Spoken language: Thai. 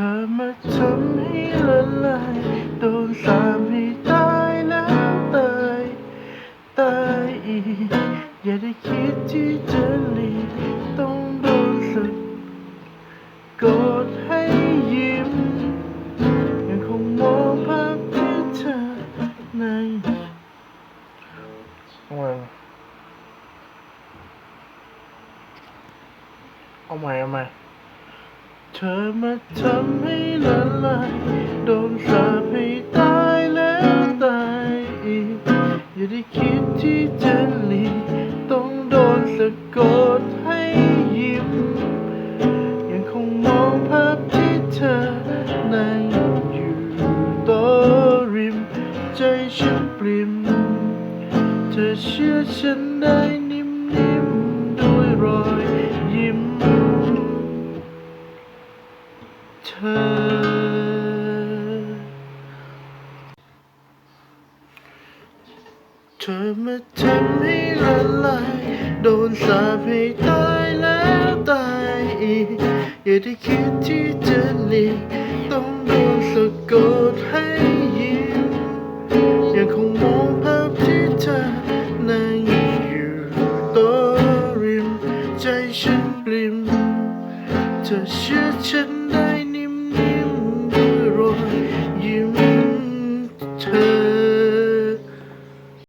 ธอมาทำให้ละลายโดนสาปให้ตายแล้วตายตายอีก อย่าได้คิดที่จะหลีกต้องโดนสึกกดให้ยิ้ม ยังคงมองภาพที่เธอในเอาใหม่เอาใหม่เอาใหม่ เธอมาทำให้ละลายโดนสาปให้ตายแล้วตายอีก อย่าได้คิดที่จะหลีต้องโดนสะกดให้ยิ้ม ยังคงมองภาพที่เธอนั่งอยู่โต๊ะริม ใจฉันปริม เธอเชื่อฉันได้ เธอ เธอมาทำให้ละลายโดนสาปให้ตายแล้วตายอีก อย่าได้คิดที่จะหลีกต้องโดนสะกดให้ยิ้มยังคงมองภาพที่เธอนั่งอยู่โต๊ะริม ใจฉันปริมเธอเชื่อฉันได้